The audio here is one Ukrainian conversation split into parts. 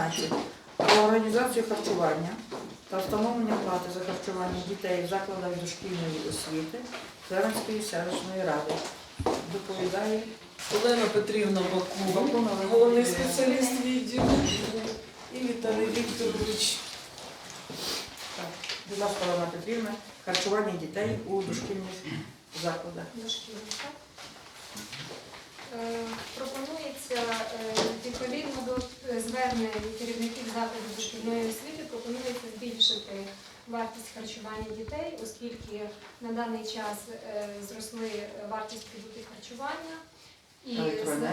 12. Про організацію харчування та встановлення плати за харчування дітей в закладах дошкільної освіти Клевенської селищної ради. Доповідає Олена Петрівна Бакова, головний спеціаліст відділу і Віталій Вікторович. так, будь ласка, Олена Петрівна, харчування дітей у дошкільних закладах. дошкільних, так? Е, Пропонується е, відповідно до е, звернень керівників закладів дошкільної освіти, пропонується збільшити вартість харчування дітей, оскільки на даний час зросли вартість продуктів харчування. І за-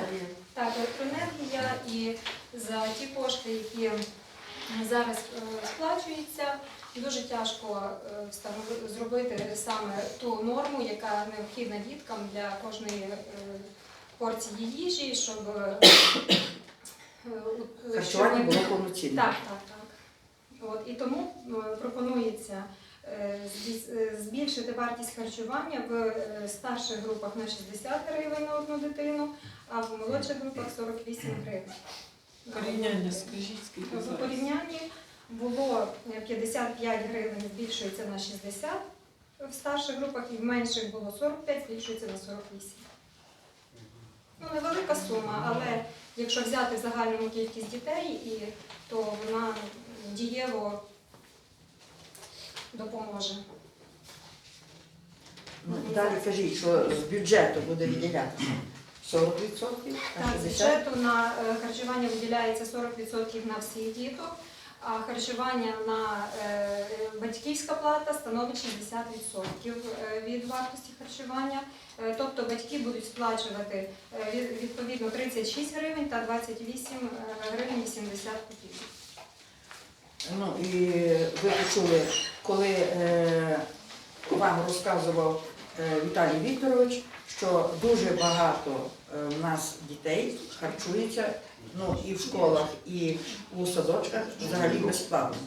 так, електроенергія і за ті кошти, які зараз сплачуються, дуже тяжко зробити саме ту норму, яка необхідна діткам для кожної порції їжі, щоб е, Харчування було повноцінне. так, так, так. От, і тому е, пропонується е, збі- е, збільшити вартість харчування в е, старших групах на 60 гривень на одну дитину, а в молодших групах 48 гривень. Порівняння, скажіть, скільки В зараз? порівнянні було е, 55 гривень, збільшується на 60 в старших групах, і в менших було 45, збільшується на 48. Ну, невелика сума, але якщо взяти загальну кількість дітей, і, то вона дієво допоможе. Ну, Далі кажіть, що з бюджету буде виділятися 40%, Так, з бюджету на е, харчування виділяється 40% на всіх діток, а харчування на е, батьківська плата становить 60% е, від вартості харчування. Е, Тобто батьки будуть сплачувати відповідно 36 гривень та 28 гривень 80 копійок. Ну і ви почули, коли е, вам розказував Віталій Вікторович, що дуже багато е, в нас дітей харчується ну, і в школах, і у садочках взагалі безплатно.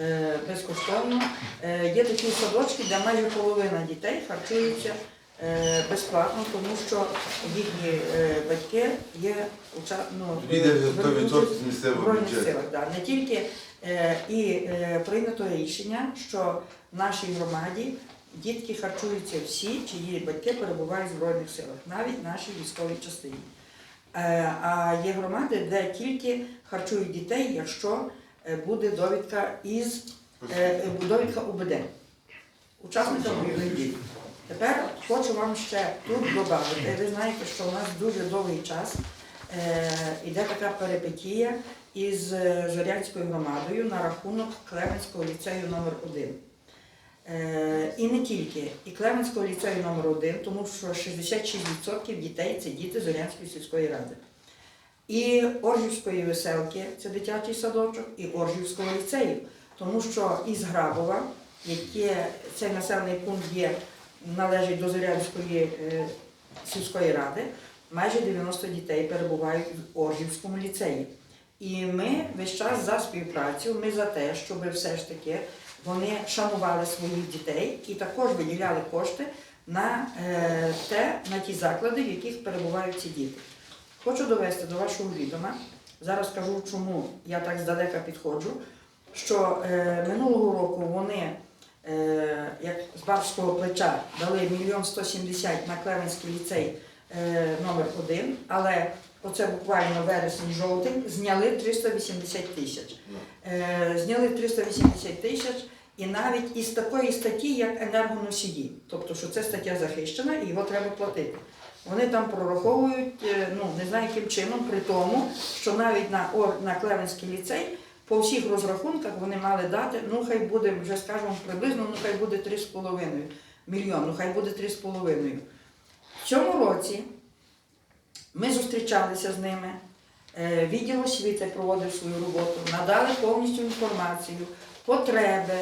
Е, безкоштовно. Е, є такі садочки, де майже половина дітей харчуються е, безплатно, тому що їхні е, батьки є ну, Віде беруть участь 100% місцевого Збройних силах, да. не тільки е, і е, прийнято рішення, що в нашій громаді дітки харчуються всі, чиї батьки перебувають в Збройних силах, навіть нашій військовій частині. Е, а є громади, де тільки харчують дітей, якщо е, буде довідка із е, довідка УБД, учасника бойових дій. Тепер хочу вам ще тут додати. Ви знаєте, що у нас дуже довгий час е, іде така перипетія із Зорянською громадою на рахунок Клеменського ліцею номер 1 Е, і не тільки, і Клеменського ліцею номер 1 тому що 66% дітей це діти Зорянської сільської ради. І Оржівської веселки, це дитячий садочок, і Оржівського ліцею, тому що із Грабова, яке цей населений пункт є, належить до Зорянської е, сільської ради, майже 90 дітей перебувають в Оржівському ліцеї. І ми весь час за співпрацю, ми за те, щоб все ж таки вони шанували своїх дітей і також виділяли кошти на е, те, на ті заклади, в яких перебувають ці діти. Хочу довести до вашого відома, зараз скажу, чому я так здалека підходжу, що е, минулого року вони е, як з барського плеча дали мільйон 170 на Клевенський ліцей е, номер 1 але оце буквально вересень-жовтень зняли 380 тисяч. Е, зняли 380 тисяч і навіть із такої статті, як енергоносії, тобто, що це стаття захищена і його треба платити. Вони там прораховують, е, ну не знаю яким чином, при тому, що навіть на, на Клевенський ліцей по всіх розрахунках вони мали дати, ну хай буде, вже скажемо приблизно, ну хай буде 3,5 мільйон, ну хай буде 3,5. В цьому році ми зустрічалися з ними. Е, Відділ освіти проводив свою роботу, надали повністю інформацію, потреби,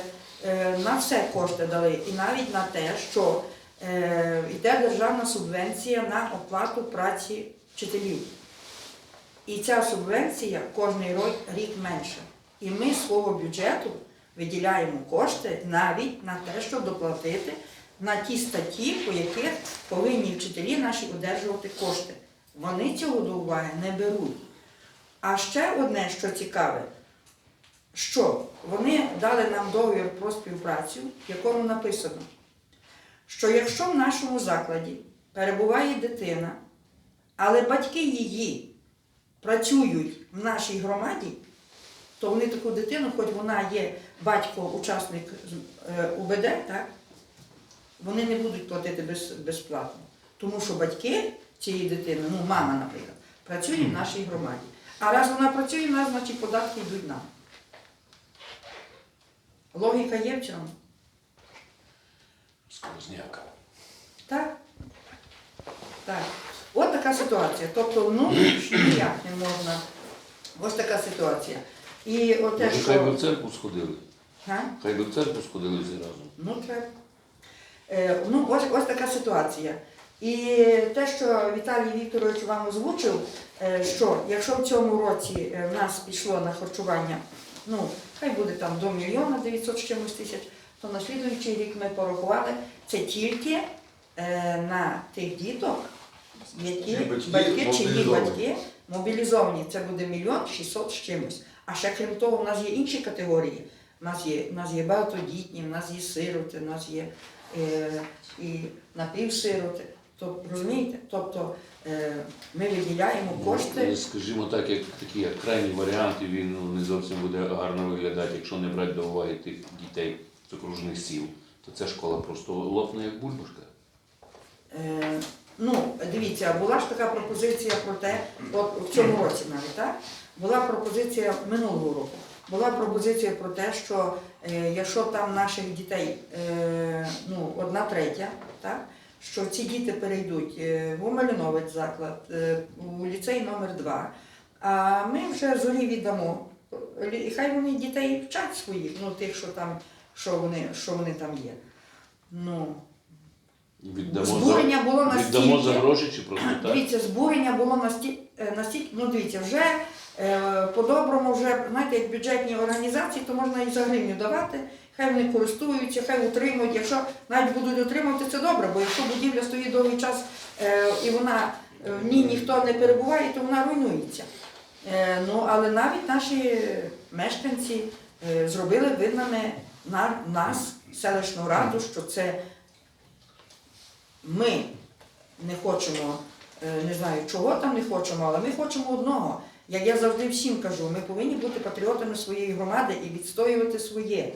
на все кошти дали, і навіть на те, що е, йде державна субвенція на оплату праці вчителів. І ця субвенція кожний рік менша. І ми з свого бюджету виділяємо кошти навіть на те, щоб доплатити на ті статті, по яких повинні вчителі наші одержувати кошти. Вони цього до уваги не беруть. А ще одне, що цікаве, що вони дали нам договір про співпрацю, в якому написано, що якщо в нашому закладі перебуває дитина, але батьки її працюють в нашій громаді, то вони таку дитину, хоч вона є батько, учасник е, УБД, так, вони не будуть платити без, безплатно. Тому що батьки цієї дитини, ну мама, наприклад, працює в нашій громаді. А раз вона працює в нас, значить податки йдуть нам. Логіка є в цьому? Сквозняк. Так? Так. От така ситуація. Тобто, ну, ніяк не можна. Ось така ситуація. І оте, Може, хай би в церкву сходили. Га? Хай би в церкву сходили всі разом. Ну, треба. Е, ну, ось, ось така ситуація. І те, що Віталій Вікторович вам озвучив, е, що якщо в цьому році е, в нас пішло на харчування, ну, хай буде там до мільйона 900 з чимось тисяч, то на слідуючий рік ми порахували, це тільки е, на тих діток, які батьки батьки, чиї мобілізовані. батьки мобілізовані. Це буде мільйон 600 з чимось. А ще крім того, в нас є інші категорії. У нас є, у нас є багатодітні, в нас є сироти, в нас є е, і напівсироти. Тобто, розумієте? Тобто е, ми виділяємо кошти. Ну, Скажімо так, як такий як крайній варіант, і він ну, не зовсім буде гарно виглядати, якщо не брати до уваги тих дітей з окружних сіл, то ця школа просто лопне як бульбашка. Е, ну, дивіться, була ж така пропозиція про те, от в цьому році навіть, так? Була пропозиція минулого року. Була пропозиція про те, що е, якщо там наших дітей е, ну, одна третя, так? Що ці діти перейдуть е, в Омельновець заклад, е, у ліцей номер 2 а ми вже зорі віддамо. І хай вони дітей вчать своїх, ну тих, що там, що вони, що вони там є. Ну, Віддамо Збурення було настільки. віддамо за гроші чи просто так? Дивіться, збурення було настільки, настільки ну дивіться, вже е, по-доброму, вже, знаєте, як бюджетні організації, то можна і за гривню давати, хай вони користуються, хай утримують. Якщо навіть будуть утримувати, це добре, бо якщо будівля стоїть довгий час е, і вона е, в ній ніхто не перебуває, то вона руйнується. Е, ну, але навіть наші мешканці зробили видними на нас, селищну раду, що це ми не хочемо, не знаю чого там не хочемо, але ми хочемо одного. Як я завжди всім кажу, ми повинні бути патріотами своєї громади і відстоювати своє.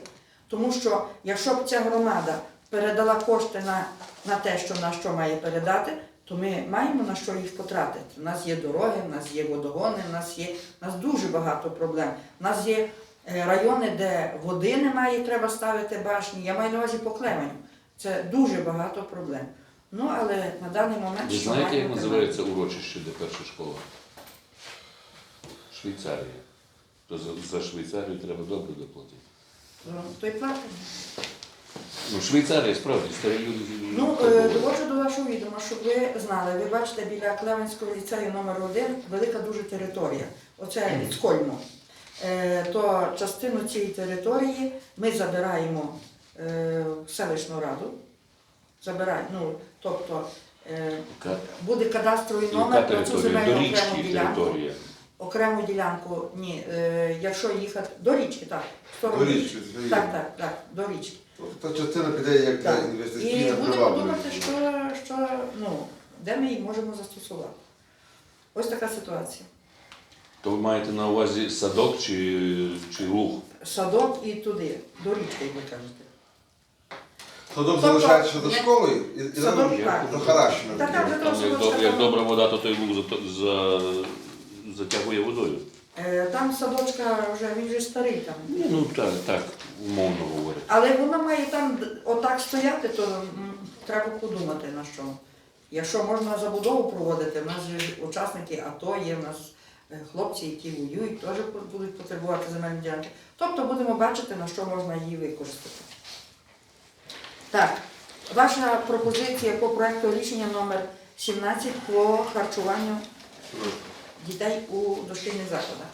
Тому що якщо б ця громада передала кошти на, на те, що на що має передати, то ми маємо на що їх потратити. У нас є дороги, у нас є водогони, у нас є у нас дуже багато проблем. У нас є е, райони, де води немає, треба ставити башні. Я маю на увазі по Клеменю. Це дуже багато проблем. Ну, але на даний момент Ви знаєте, як називається урочище, де перша школа? Швейцарія. За Швейцарію треба добре доплатити. Ну, То й платимо. Ну, Швейцарія, справді, старі люди. Ну, е, доводжу до вашого відома, щоб ви знали, ви бачите біля Клеменського ліцею номер 1 велика дуже територія. Оце від. Е, То частину цієї території ми забираємо е, в селищну раду. Забираємо, ну, тобто е, буде кадастровий номер про цю земельну окрему ділянку. територія. Окрему ділянку, ні, е, якщо їхати до річки, так. в До річки, це є. Так, так, так, до річки. Та частина піде як Так. для І інвестиційна будемо привабливість. думати, що, що ну, де ми їх можемо застосувати. Ось така ситуація. То ви маєте на увазі садок чи, чи луг? Садок і туди, до річки, як ви кажете. Садок Тобто, залишається до як- школи і, і Садок, за- так. захаращено. Та там вже Там трохи як, доб- як добра вода, то той луг за, за, затягує водою. Е, Там садочка вже він вже старий там. Ні, ну так, так, умовно говорять. Але воно має там отак стояти, то м, треба подумати на що. Якщо можна забудову проводити, в нас же ж учасники АТО є, в нас е, хлопці, які воюють, теж по- будуть потребувати земельні ділянки. Тобто будемо бачити, на що можна її використати. Так, ваша пропозиція по проекту рішення номер 17 по харчуванню дітей у дошкільних закладах.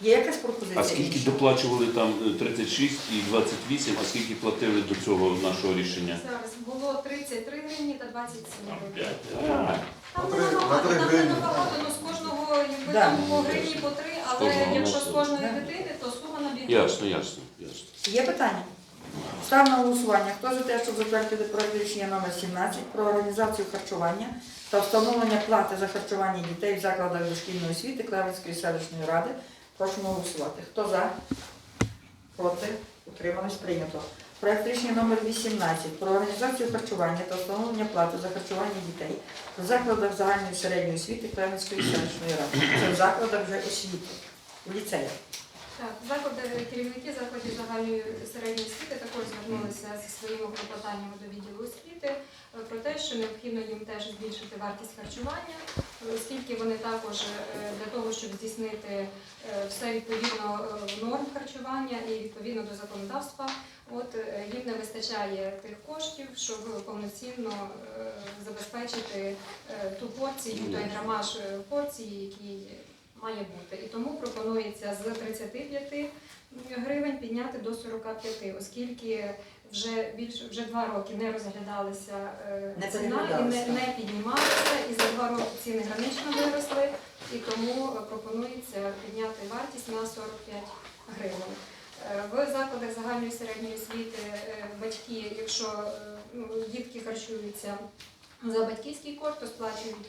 Є якась пропозиція? А скільки інша? доплачували там е, 36 і 28, а скільки платили до цього нашого рішення? Зараз було 33 гривні та 27 гривень. Там не три- набагато, там не гривні. набагато, ну з кожного якби Да. там по гривні по три, але кожного якщо з кожної Да. дитини, то сума на бюджет. Ясно, ясно, ясно. Є питання? Став на голосування. Хто за те, щоб затвердити проект рішення номер 17 про організацію харчування та встановлення плати за харчування дітей в закладах дошкільної освіти Клевенської селищної ради? Прошу голосувати. Хто за? Проти? Утримались? Прийнято. Проект рішення номер 18 про організацію харчування та встановлення плати за харчування дітей в закладах загальної середньої освіти Клевенської селищної ради. Це в закладах вже освіти, в ліцеях. Так, заклади, керівники закладів загальної середньої освіти також звернулися зі своїми клопотаннями до відділу освіти е, про те, що необхідно їм теж збільшити вартість харчування, е, оскільки вони також е, для того, щоб здійснити все відповідно норм харчування і відповідно до законодавства, от їм не вистачає тих коштів, щоб повноцінно забезпечити ту порцію, той грамаж порції, який має бути. І тому пропонується з 35 гривень підняти до 45, оскільки вже більше вже два роки не розглядалася е, Не ціна і не, не піднімалася, і за два роки ціни гранично виросли, і тому пропонується підняти вартість на 45 гривень. Е, В закладах загальної середньої освіти е, батьки, якщо ну, дітки харчуються за батьківський кошт, то сплачують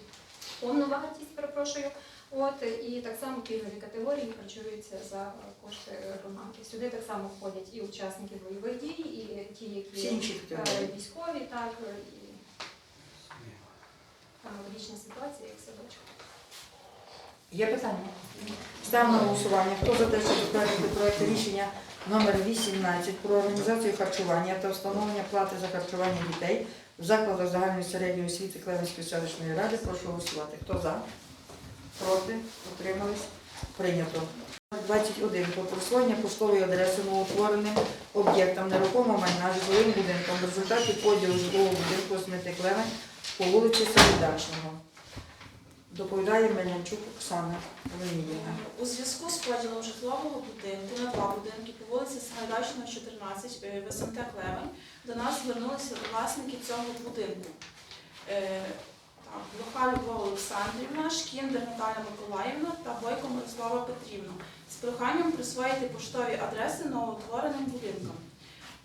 повну вартість, перепрошую. От і так само пільгові категорії харчуються за кошти громади. Сюди так само входять і учасники бойових дій, і ті, які інші е, військові, так і аналогічна ситуація, як в садочку. Є питання? Ставимо на голосування. Хто за те, щоб затвердити проект рішення номер 18 про організацію харчування та встановлення плати за харчування дітей в закладах загальної середньої освіти Клевенської селищної ради, прошу голосувати. Хто за? Проти? Утримались? Прийнято. 21. Про присвоєння поштової адреси новоутвореним об'єктам нерухомого майна житловим будинком в результаті поділу житлового будинку Смити Клевень по вулиці Солідачного. Доповідає Мельничук Оксана Леонідівна. У зв'язку з поділом житлового будинку на два будинки по вулиці Сагайдачного, 14 е, в СМТ Клевень до нас звернулися власники цього будинку. Так, Любов Олександрівна, Шкіндер Наталя Миколаївна та Бойко Мирослава Петрівна з проханням присвоїти поштові адреси новоутвореним будинкам.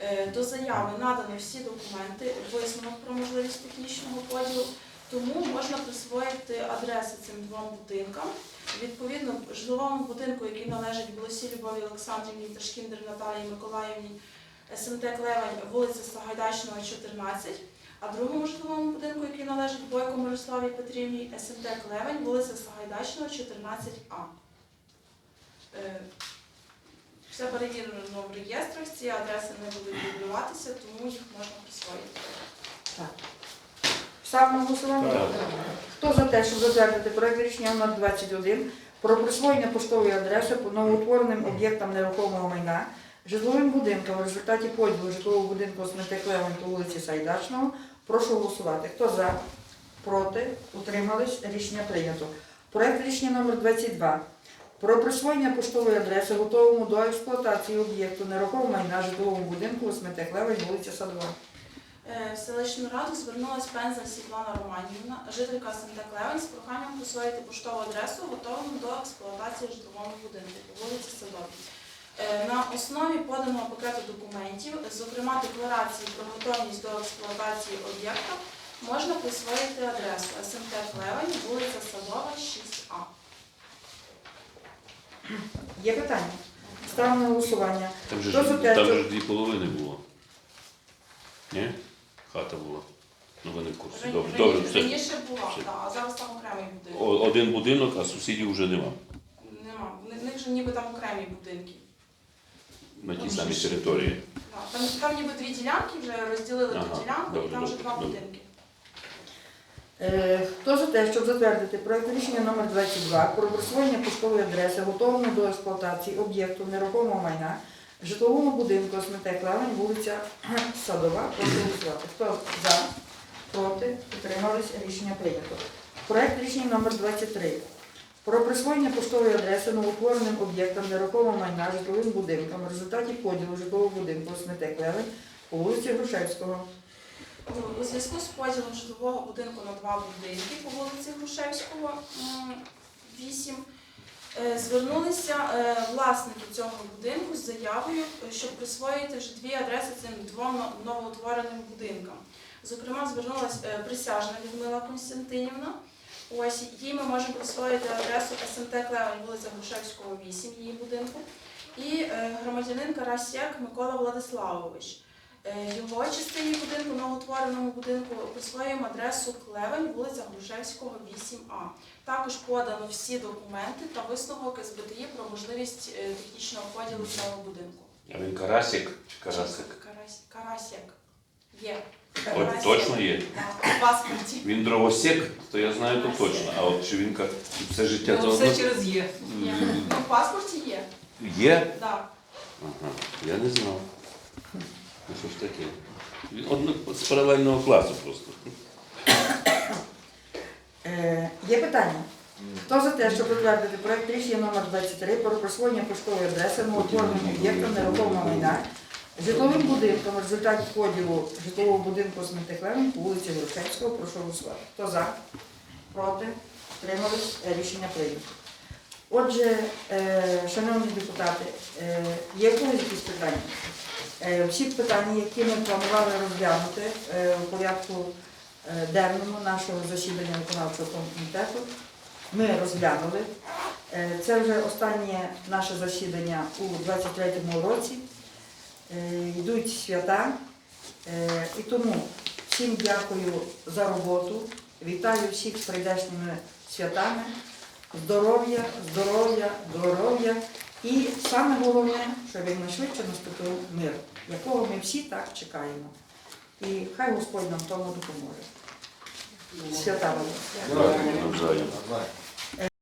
Е, До заяви надано всі документи, висновок про можливість технічного поділу, тому можна присвоїти адреси цим двом будинкам. Відповідно, житловому будинку, який належить Болосі Любові Олександрівні та Шкіндер Наталії Миколаївні, СМТ Клевень, вулиця Сагайдачного, 14, а другому житловому будинку, який належить Бойко Мирославі Петрівні, СМТ Клевень, вулиця Сагайдачного, 14А. Е, Все перевірено в реєстрах, ці адреси не будуть дублюватися, тому їх можна присвоїти. Ставимо на голосування. Так. Хто за те, щоб затвердити проект рішення номер 21 про присвоєння поштової адреси по новоутвореним об'єктам нерухомого майна житловим будинкам в результаті поділу житлового будинку Смити Клевень по вулиці Сайдачного, прошу голосувати. Хто за? Проти? Утримались? Рішення прийнято. Проект рішення номер 22 про присвоєння поштової адреси готовому до експлуатації об'єкту нерухомого майна житловому будинку Смити Клевень, вулиця Садова. Е, селищну раду звернулася пенза Світлана Романівна, жителька СМТ Клевень, з проханням присвоїти поштову адресу готовому до експлуатації житловому будинку по вулиці Садовій. Е, На основі поданого пакету документів, зокрема декларації про готовність до експлуатації об'єкта, можна присвоїти адресу СМТ Клевень, вулиця Садова, 6А. Є питання? Ставимо на голосування. Там же Хто за те, там що- же ж дві половини було. Ні? Хата була. Ну ви не в курсі. Рані- Добре, добре. раніше- все. Раніше була, все. так, а зараз там окремий будинок. О- Один будинок, а сусідів вже нема Нема. В них же ніби там окремі будинки. На тій самій території. Там, там ніби дві ділянки, вже розділили Ага, ту ділянку, добре, і там вже добре, два добре. будинки. Е, Хто за те, щоб затвердити проект рішення номер 22 про присвоєння поштової адреси готовому до експлуатації об'єкту нерухомого майна житловому будинку СМТ Клевень, вулиця Садова, прошу голосувати. Хто за, проти, утримались, рішення прийнято. Проект рішення номер 23 про присвоєння поштової адреси новоутвореним об'єктам нерухомого майна житловим будинкам в результаті поділу житлового будинку СМТ Клевень по вулиці Грушевського. Ну, У зв'язку з поділом житлового будинку на два будинки по вулиці Грушевського 8 е, звернулися е, власники цього будинку з заявою, щоб присвоїти житлові адреси цим двом новоутвореним будинкам. Зокрема, звернулася е, присяжна Людмила Константинівна. Ось їй ми можемо присвоїти адресу СМТ Клевень, вулиця Грушевського, 8, її будинку. І е, громадянин Карасєк Микола Владиславович. Е, Його частині будинку, новоутвореному будинку, присвоюємо адресу Клевень, вулиця Грушевського, 8А. Також подано всі документи та висновок СБТІ про можливість е, технічного поділу цього будинку. А він карасик чи карасик? Карасєк. Є. От точно є. У паспорті. Він дровосек, то я знаю то точно. А от чи він ка- все життя Ну, то все одно? через Є. Ну, в паспорті є. Є? Так. Ага, я не знав. Ну що ж таке? Він одно з паралельного класу просто. Е, Є питання? Хто за те, щоб затвердити проект рішення номер 23 про присвоєння поштової адреси новотвореним об'єктам нерухомого майна житловим будинком в результаті поділу житлового будинку Смітихлевень по вулиці Грушевського, прошу голосувати. Хто за? Проти? Тримались? Рішення прийнято. Отже, е, шановні депутати, е, є когось якісь питання? Е, Всі питання, які ми планували розглянути е, у порядку е, денному нашого засідання виконавчого комітету, ми розглянули. Е, Це вже останнє наше засідання у 23-му році. Е, Йдуть свята. Е, І тому всім дякую за роботу. Вітаю всіх з прийдешніми святами. Здоров'я, здоров'я, здоров'я. І саме головне, щоб якнайшвидше наступив мир, якого ми всі так чекаємо. І хай Господь нам тому допоможе. Свята вам.